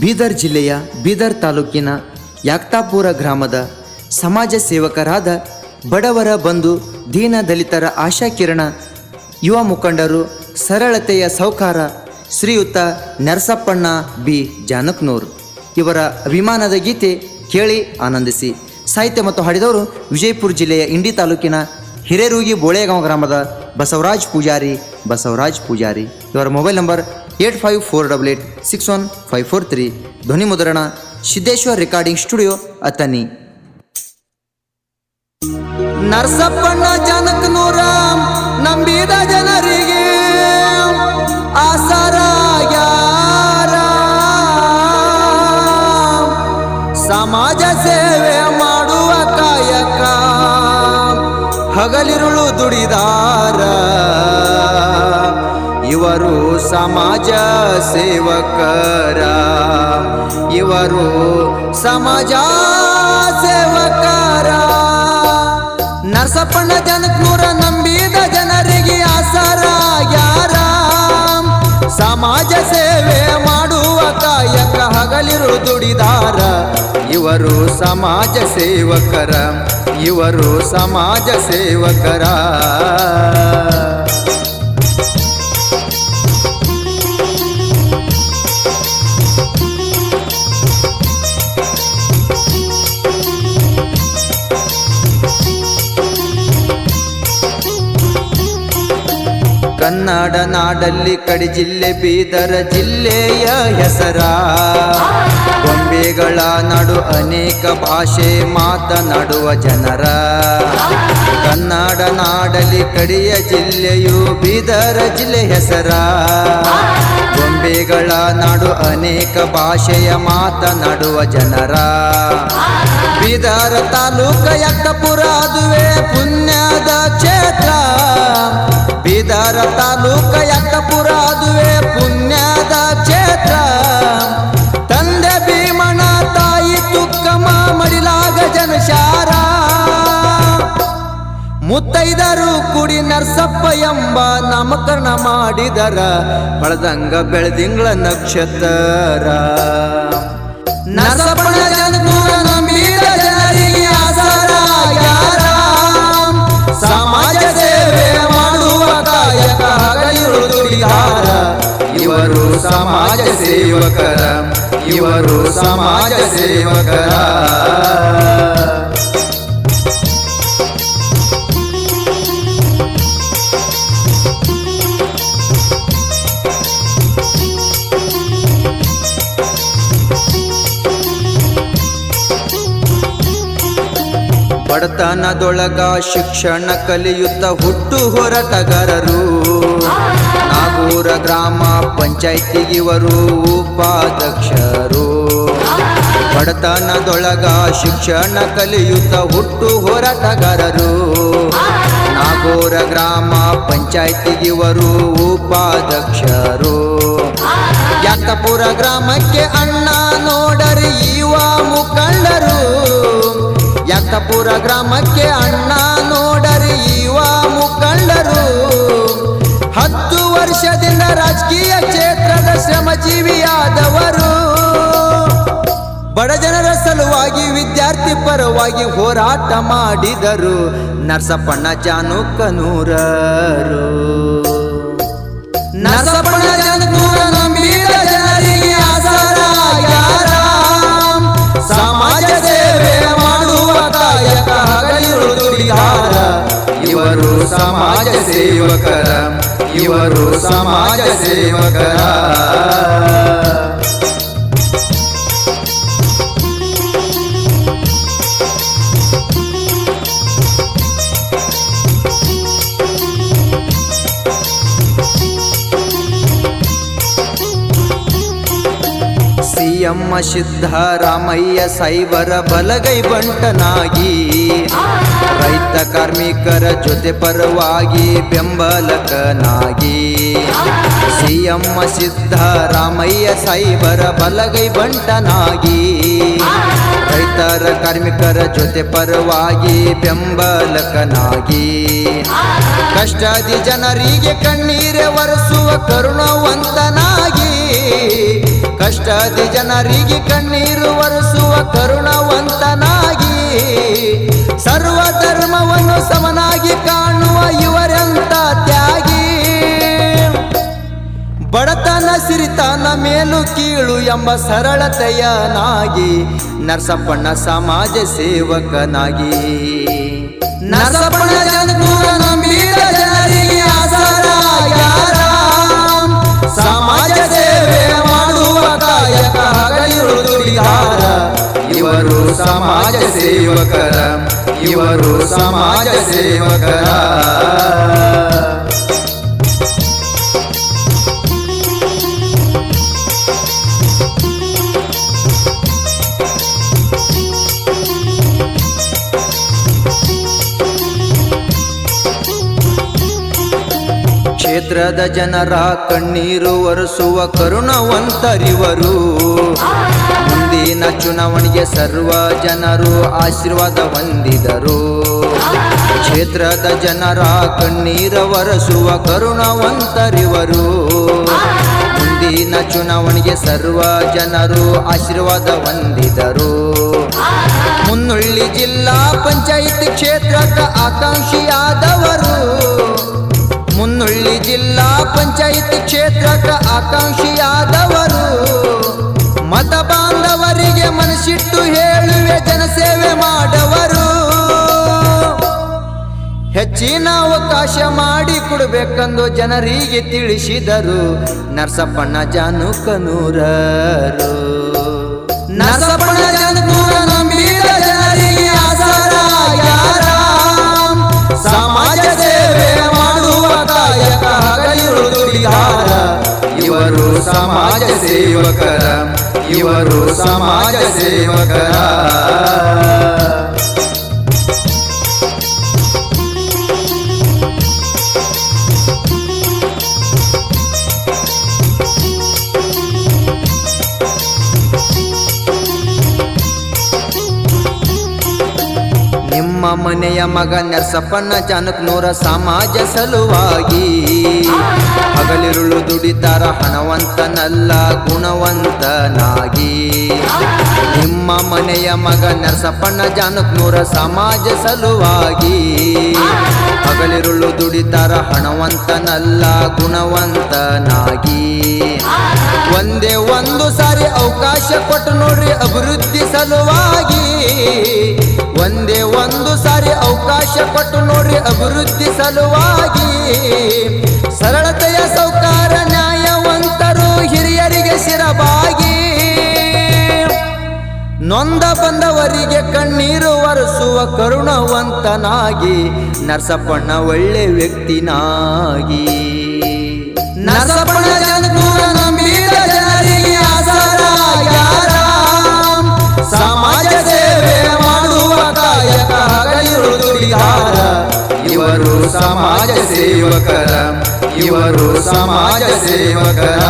ಬೀದರ್ ಜಿಲ್ಲೆಯ ಬೀದರ್ ತಾಲೂಕಿನ ಯಾಕ್ತಾಪುರ ಗ್ರಾಮದ ಸಮಾಜ ಸೇವಕರಾದ ಬಡವರ ಬಂಧು, ದೀನ ದಲಿತರ ಆಶಾಕಿರಣ ಯುವ ಮುಖಂಡರು, ಸರಳತೆಯ ಸೌಕಾರ, ಶ್ರೀಯುತ ನರಸಪ್ಪಣ್ಣ ಬಿ. ಜಾನಕ್ನೂರ್ ಇವರ ಅಭಿಮಾನದ ಗೀತೆ ಕೇಳಿ ಆನಂದಿಸಿ. ಸಾಹಿತ್ಯ ಮತ್ತು ಹಾಡಿದವರು ವಿಜಯಪುರ ಜಿಲ್ಲೆಯ ಇಂಡಿ ತಾಲೂಕಿನ ಹಿರೇರೂಗಿ ಬೋಳೆಗಾಂವ್ ಗ್ರಾಮದ ಬಸವರಾಜ್ ಪೂಜಾರಿ ಬಸವರಾಜ್ ಪೂಜಾರಿ. ಇವರ mobile number eight five four double eight six one five four three. ಧ್ವನಿ ಮುದ್ರಣ ಸಿದ್ದೇಶ್ವರ್ ರೆಕಾರ್ಡಿಂಗ್ ಸ್ಟುಡಿಯೋ ಅತನಿ ನರಸಪ್ಪಣ್ಣ ಜನಕನೂರ ನಂಬಿದ ಜನರಿಗೆ ಯಾರ ಸಮಾಜ ಸೇವೆ ಮಾಡುವ ಕಾಯಕ, ಹಗಲಿರುಳು ದುಡಿದಾರ. ಇವರು ಸಮಾಜ ಸೇವಕರ. ಇವರು ಸಮಾಜ ಸೇವಕರ. ನರಸಪ್ಪಣ್ಣ ಜನಕ್ನೂರ ನಂಬಿದ ಜನರಿಗೆ ಆಸರಾಗ್ಯಾರ ಸಮಾಜ ಸೇವೆ ಮಾಡುವ ಕಾಯಕ ಹಗಲಿರು ದುಡಿದಾರ. ಇವರು ಸಮಾಜ ಸೇವಕರ. ಇವರು ಸಮಾಜ ಸೇವಕರ. ಕನ್ನಡ ನಾಡಲ್ಲಿ ಕಡಿ ಜಿಲ್ಲೆ ಬೀದರ ಜಿಲ್ಲೆಯ ಹೆಸರ. ಗೊಂಬೆಗಳ ನಡು ಅನೇಕ ಭಾಷೆ ಮಾತನಾಡುವ ಜನರ. ಕನ್ನಡ ನಾಡಲ್ಲಿ ಕಡಿಯ ಜಿಲ್ಲೆಯು ಬೀದರ ಜಿಲ್ಲೆ ಹೆಸರ. ಗೊಂಬೆಗಳ ನಾಡು ಅನೇಕ ಭಾಷೆಯ ಮಾತನಾಡುವ ಜನರ. ಬೀದರ ತಾಲೂಕ ಯಕ್ಕಪುರ ಅದುವೆ ಪುಣ್ಯದ ಮುತ್ತೈದರು ಕುಡಿ ನರಸಪ್ಪ ಎಂಬ ನಾಮಕರಣ ಮಾಡಿದರ. ಬಳದಂಗ ಬೆಳೆದಿಂಗಳ ನಕ್ಷತ್ರ. ಸಮಾಜ ಮಾಡುವ ಇವರು ಸಮಾಜ ಸೇವಕರ. ಇವರು ಸಮಾಜ ಸೇವಕರ. ಬಡತನದೊಳಗ ಶಿಕ್ಷಣ ಕಲಿಯುತ್ತ ಹುಟ್ಟು ಹೊರತಗರರು. ನಾಗೂರ ಗ್ರಾಮ ಪಂಚಾಯ್ತಿಗಿವರು ಉಪಾಧ್ಯಕ್ಷರು. ಬಡತನದೊಳಗ ಶಿಕ್ಷಣ ಕಲಿಯುತ್ತ ಹುಟ್ಟು ಹೊರತಗರರು. ನಾಗೂರ ಗ್ರಾಮ ಪಂಚಾಯ್ತಿಗಿವರು ಉಪಾಧ್ಯಕ್ಷರು. ಯಾಕಪುರ ಗ್ರಾಮಕ್ಕೆ ಅಣ್ಣ ನೋಡರಿ ಯುವ ಮುಖಂಡರು. ಯಾಕಪುರ ಗ್ರಾಮಕ್ಕೆ ಅಣ್ಣ ನೋಡರಿ ಯುವ ಮುಖಂಡರು. ಹತ್ತು ವರ್ಷದಿಂದ ರಾಜಕೀಯ ಕ್ಷೇತ್ರದ ಶ್ರಮಜೀವಿಯಾದವರು. ಬಡ ಜನರ ಸಲುವಾಗಿ ವಿದ್ಯಾರ್ಥಿ ಪರವಾಗಿ ಹೋರಾಟ ಮಾಡಿದರು. ನರಸಪ್ಪಣ್ಣ ಜಾನುಕನೂರರು. ನರಸಪ್ಪಣ್ಣ ಜಾನುಕನೂರ ಇವರು ಸಮಾಜ ಸೇವಕರ. ಸಿಎಂ ಸಿದ್ದರಾಮಯ್ಯ ಸೈಬರ ಬಲಗೈ ಬಂಟನಾಗಿ. ರೈತ ಕಾರ್ಮಿಕರ ಜೊತೆ ಪರವಾಗಿ ಬೆಂಬಲಕನಾಗಿ. ಸಿಎಂ ಸಿದ್ದರಾಮಯ್ಯ ಸೈಬರ ಬಲಗೈ ಬಂಟನಾಗಿ. ರೈತರ ಕಾರ್ಮಿಕರ ಜೊತೆ ಪರವಾಗಿ ಬೆಂಬಲಕನಾಗಿ. ಕಷ್ಟದಿ ಜನರಿಗೆ ಕಣ್ಣೀರೆ ಒರೆಸುವ ಕರುಣವಂತನಾಗಿ. ಕಷ್ಟದಿ ಜನರಿಗೆ ಕಣ್ಣೀರು ಒರೆಸುವ ಕರುಣವಂತನಾಗಿ ಸರ್ವ ಧರ್ಮವನ್ನು ಸಮನಾಗಿ ಕಾಣುವ ಇವರೆಂತ ತ್ಯಾಗಿ. ಬಡತನ ಸಿರಿತನ ಮೇಲು ಕೀಳು ಎಂಬ ಸರಳತೆಯನಾಗಿ ನರಸಪ್ಪಣ್ಣ ಸಮಾಜ ಸೇವಕನಾಗಿ. ಸಮಾಜ ಸೇವಕರ ಇವರು ಸಮಾಜ ಸೇವಕರ. ಕ್ಷೇತ್ರದ ಜನರ ಕಣ್ಣೀರು ಒರೆಸುವ ಕರುಣವಂತರಿವರು. ಮುಂದಿನ ಚುನಾವಣೆಗೆ ಸರ್ವ ಜನರು ಆಶೀರ್ವಾದ ಹೊಂದಿದರು. ಕ್ಷೇತ್ರದ ಜನರ ಕಣ್ಣೀರ ಒರೆಸುವ ಕರುಣವಂತರಿವರು. ಮುಂದಿನ ಚುನಾವಣೆಗೆ ಸರ್ವ ಜನರು ಆಶೀರ್ವಾದ ಹೊಂದಿದರು. ಮುನ್ನುಳ್ಳಿ ಜಿಲ್ಲಾ ಪಂಚಾಯಿತಿ ಕ್ಷೇತ್ರದ ಆಕಾಂಕ್ಷಿಯಾದವರು. ಮುನ್ನುಳ್ಳಿ ಜಿಲ್ಲಾ ಪಂಚಾಯಿತಿ ಕ್ಷೇತ್ರದ ಆಕಾಂಕ್ಷಿಯಾದವರು. ಮತ ಬಾಂಧವರಿಗೆ ಮನಸ್ಸಿಟ್ಟು ಹೇಳುವೆ ಜನಸೇವೆ ಮಾಡವರು. ಹೆಚ್ಚಿನ ಅವಕಾಶ ಮಾಡಿ ಕೊಡಬೇಕೆಂದು ಜನರಿಗೆ ತಿಳಿಸಿದರು. ನರಸಪ್ಪಣ್ಣ ಜಾನುಕನೂರರು. ನರಸಪ್ಪಣ್ಣ ಇವರು ಸಮಾಜ ಸೇವಕರ ಇವರು ಸಮಾಜ ಸೇವಕರ. ನಿಮ್ಮ ಮನೆಯ ಮಗ ನರಸಪ್ಪನ ಜಾನಕ್ನೂರ ಸಮಾಜ ಸಲುವಾಗಿ. ಹಗಲಿರುಳು ದುಡಿತಾರ ಹಣವಂತನಲ್ಲ ಗುಣವಂತನಾಗಿ. ನಿಮ್ಮ ಮನೆಯ ಮಗ ನರಸಪ್ಪಣ್ಣ ಜಾನಕ್ನೂರ ಸಮಾಜ ಸಲುವಾಗಿ. ಹಗಲಿರುಳು ದುಡಿತಾರ ಹಣವಂತನಲ್ಲ ಗುಣವಂತನಾಗಿ. ಒಂದೇ ಒಂದು ಸಾರಿ ಅವಕಾಶ ಕೊಟ್ಟು ನೋಡ್ರಿ ಅಭಿವೃದ್ಧಿ ಸಲುವಾಗಿ. ಒಂದೇ ಒಂದು ಸಾರಿ ಅವಕಾಶ ಕೊಟ್ಟು ನೋಡ್ರಿ ಅಭಿವೃದ್ಧಿ ಸಲುವಾಗಿ. ಸರಳತೆಯ ಸೌಕಾರ ನ್ಯಾಯವಂತರು ಹಿರಿಯರಿಗೆ ಸಿರಬಾಗಿ ನೊಂದ ಬಂದವರಿಗೆ ಕಣ್ಣೀರು ಒರೆಸುವ ಕರುಣವಂತನಾಗಿ ನರಸಪ್ಪಣ್ಣ ಒಳ್ಳೆ ವ್ಯಕ್ತಿನಾಗಿ. ನರಸಪ್ಪಣ್ಣ ಸೇವಕರ ಇವರು ಸಮಾಜ ಸೇವಕರ